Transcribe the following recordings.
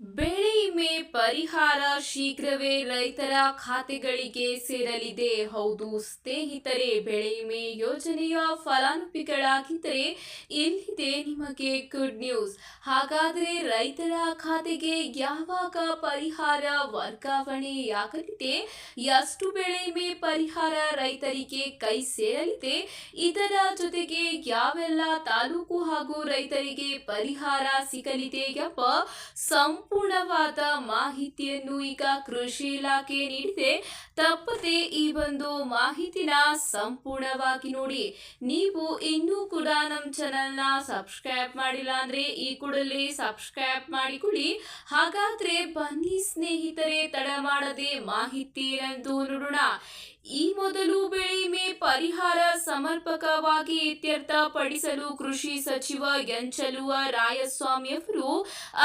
ಬೆಳೆ ವಿಮೆ ಪರಿಹಾರ ಶೀಘ್ರವೇ ರೈತರ ಖಾತೆಗಳಿಗೆ ಸೇರಲಿದೆ. ಹೌದು, ಸ್ನೇಹಿತರೆ, ಬೆಳೆ ವಿಮೆ ಯೋಜನೆಯ ಫಲಾನುಭವಿಗಳಾಗಿದ್ದರೆ ಇಲ್ಲಿದೆ ನಿಮಗೆ ಗುಡ್ ನ್ಯೂಸ್ ಹಾಗಾದರೆ ರೈತರ ಖಾತೆಗೆ ಯಾವಾಗ ಪರಿಹಾರ ವರ್ಗಾವಣೆಯಾಗಲಿದೆ? ಎಷ್ಟು ಬೆಳೆ ವಿಮೆ ಪರಿಹಾರ ರೈತರಿಗೆ ಕೈ ಸೇರಲಿದೆ? ಇದರ ಜೊತೆಗೆ ಯಾವೆಲ್ಲ ತಾಲೂಕು ಹಾಗೂ ರೈತರಿಗೆ ಪರಿಹಾರ ಸಿಗಲಿದೆ ಎಂಬ ಸಂಪೂರ್ಣವಾದ ಮಾಹಿತಿಯನ್ನು ಈಗ ಕೃಷಿ ಇಲಾಖೆ ನೀಡಿದೆ. ತಪ್ಪದೆ ಈ ಒಂದು ಮಾಹಿತಿನ ಸಂಪೂರ್ಣವಾಗಿ ನೋಡಿ ನೀವು ಇನ್ನೂ ಕೂಡ ನಮ್ಮ ಚಾನಲ್ನ ಸಬ್ಸ್ಕ್ರೈಬ್ ಮಾಡಿಲ್ಲ ಅಂದ್ರೆ ಈ ಕೂಡಲೇ ಸಬ್ಸ್ಕ್ರೈಬ್ ಮಾಡಿಕೊಳ್ಳಿ. ಹಾಗಾದ್ರೆ ಬನ್ನಿ ಸ್ನೇಹಿತರೆ, ತಡ ಮಾಡದೆ ಮಾಹಿತಿ ಏನಂತೂ ನೋಡೋಣ. ಈ ಮೊದಲು ಪರಿಹಾರ ಸಮರ್ಪಕವಾಗಿ ಇತ್ಯರ್ಥಪಡಿಸಲು ಕೃಷಿ ಸಚಿವ ಎಂಚಲುವ ರಾಯಸ್ವಾಮಿ ಅವರು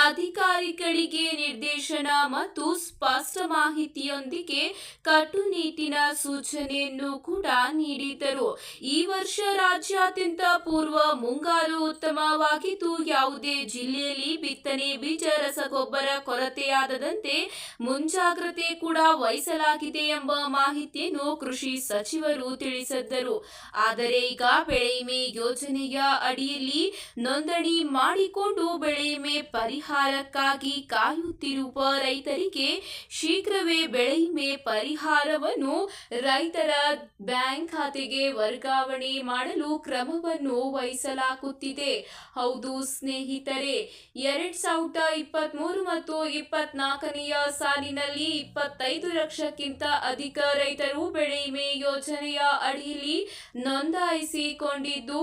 ಅಧಿಕಾರಿಗಳಿಗೆ ನಿರ್ದೇಶನ ಮತ್ತು ಸ್ಪಷ್ಟ ಮಾಹಿತಿಯೊಂದಿಗೆ ಕಟ್ಟುನಿಟ್ಟಿನ ಸೂಚನೆಯನ್ನು ಕೂಡ ನೀಡಿದ್ದರು. ಈ ವರ್ಷ ರಾಜ್ಯಾದ್ಯಂತ ಪೂರ್ವ ಮುಂಗಾರು ಉತ್ತಮವಾಗಿದ್ದು, ಯಾವುದೇ ಜಿಲ್ಲೆಯಲ್ಲಿ ಬಿತ್ತನೆ ಬೀಜ ರಸಗೊಬ್ಬರ ಕೊರತೆಯಾಗದಂತೆ ಮುಂಜಾಗ್ರತೆ ಕೂಡ ವಹಿಸಲಾಗಿದೆ ಎಂಬ ಮಾಹಿತಿಯನ್ನು ಕೃಷಿ ಸಚಿವರು ತಿಳಿಸಿದ್ದರು. ಆದರೆ ಈಗ ಬೆಳೆ ವಿಮೆ ಯೋಜನೆಯ ಅಡಿಯಲ್ಲಿ ನೋಂದಣಿ ಮಾಡಿಕೊಂಡು ಬೆಳೆ ವಿಮೆ ಪರಿಹಾರಕ್ಕಾಗಿ ಕಾಯುತ್ತಿರುವ ರೈತರಿಗೆ ಶೀಘ್ರವೇ ಬೆಳೆ ವಿಮೆ ಪರಿಹಾರವನ್ನು ರೈತರ ಬ್ಯಾಂಕ್ ಖಾತೆಗೆ ವರ್ಗಾವಣೆ ಮಾಡಲು ಕ್ರಮವನ್ನು ವಹಿಸಲಾಗುತ್ತಿದೆ. ಹೌದು ಸ್ನೇಹಿತರೆ, ಎರಡ್ ಸಾವಿರದ ಇಪ್ಪತ್ತ್ ಮೂರು ಮತ್ತು ಇಪ್ಪತ್ನಾಲ್ಕನೆಯ ಸಾಲಿನಲ್ಲಿ ಇಪ್ಪತ್ತೈದು ಲಕ್ಷಕ್ಕಿಂತ ಅಧಿಕ ರೈತರು ಬೆಳೆ ವಿಮೆ ಯೋಜನೆಯ ಅಡಿಯಲ್ಲಿ ನೋಂದಾಯಿಸಿಕೊಂಡಿದ್ದು,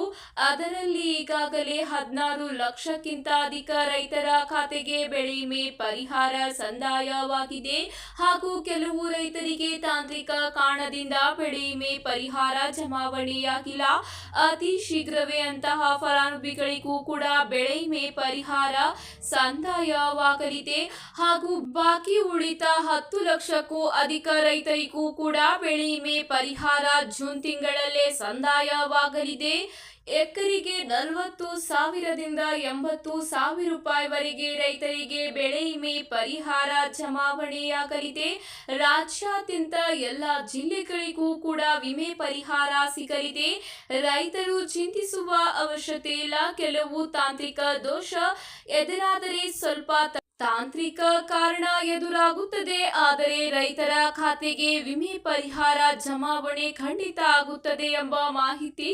ಅದರಲ್ಲಿ ಈಗಾಗಲೇ ಹದಿನಾರು ಲಕ್ಷಕ್ಕಿಂತ ಅಧಿಕ ರೈತರ ಖಾತೆಗೆ ಬೆಳೆ ವಿಮೆ ಪರಿಹಾರ ಸಂದಾಯವಾಗಿದೆ. ಹಾಗೂ ಕೆಲವು ರೈತರಿಗೆ ತಾಂತ್ರಿಕ ಕಾರಣದಿಂದ ಬೆಳೆ ವಿಮೆ ಪರಿಹಾರ ಜಮಾವಣೆಯಾಗಿಲ್ಲ. ಅತಿ ಶೀಘ್ರವೇ ಅಂತಹ ಫಲಾನುಭವಿಗಳಿಗೂ ಕೂಡ ಬೆಳೆ ವಿಮೆ ಪರಿಹಾರ ಸಂದಾಯವಾಗಲಿದೆ. ಹಾಗೂ ಬಾಕಿ ಉಳಿದ ಹತ್ತು ಲಕ್ಷಕ್ಕೂ ಅಧಿಕ ರೈತರಿಗೂ ಕೂಡ ಬೆಳೆ ವಿಮೆ ಪರಿಹಾರ ಜೂನ್ ತಿಂಗಳಲ್ಲೇ ಸಂದಾಯವಾಗಲಿದೆ. ಎಕರೆಗೆ ನಲವತ್ತು ಸಾವಿರದಿಂದ ಎಂಬತ್ತು ಸಾವಿರ ರೂಪಾಯಿವರೆಗೆ ರೈತರಿಗೆ ಬೆಳೆ ವಿಮೆ ಪರಿಹಾರ ಜಮಾವಣೆಯಾಗಲಿದೆ. ರಾಜ್ಯಾದ್ಯಂತ ಎಲ್ಲ ಜಿಲ್ಲೆಗಳಿಗೂ ಕೂಡ ವಿಮೆ ಪರಿಹಾರ ಸಿಗಲಿದೆ. ರೈತರು ಚಿಂತಿಸುವ ಅವಶ್ಯಕತೆ ಇಲ್ಲ. ಕೆಲವು ತಾಂತ್ರಿಕ ದೋಷ ಎದುರಾದರೆ ಸ್ವಲ್ಪ ತಾಂತ್ರಿಕ ಕಾರಣ ಎದುರಾಗುತ್ತದೆ, ಆದರೆ ರೈತರ ಖಾತೆಗೆ ವಿಮೆ ಪರಿಹಾರ ಜಮಾವಣೆ ಖಂಡಿತ ಆಗುತ್ತದೆ ಎಂಬ ಮಾಹಿತಿ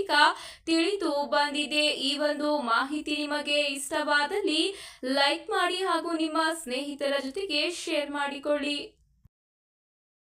ತಿಳಿದು ಬಂದಿದೆ. ಈ ಒಂದು ಮಾಹಿತಿ ನಿಮಗೆ ಇಷ್ಟವಾದಲ್ಲಿ ಲೈಕ್ ಮಾಡಿ ಹಾಗೂ ನಿಮ್ಮ ಸ್ನೇಹಿತರ ಜೊತೆಗೆ ಶೇರ್ ಮಾಡಿಕೊಳ್ಳಿ.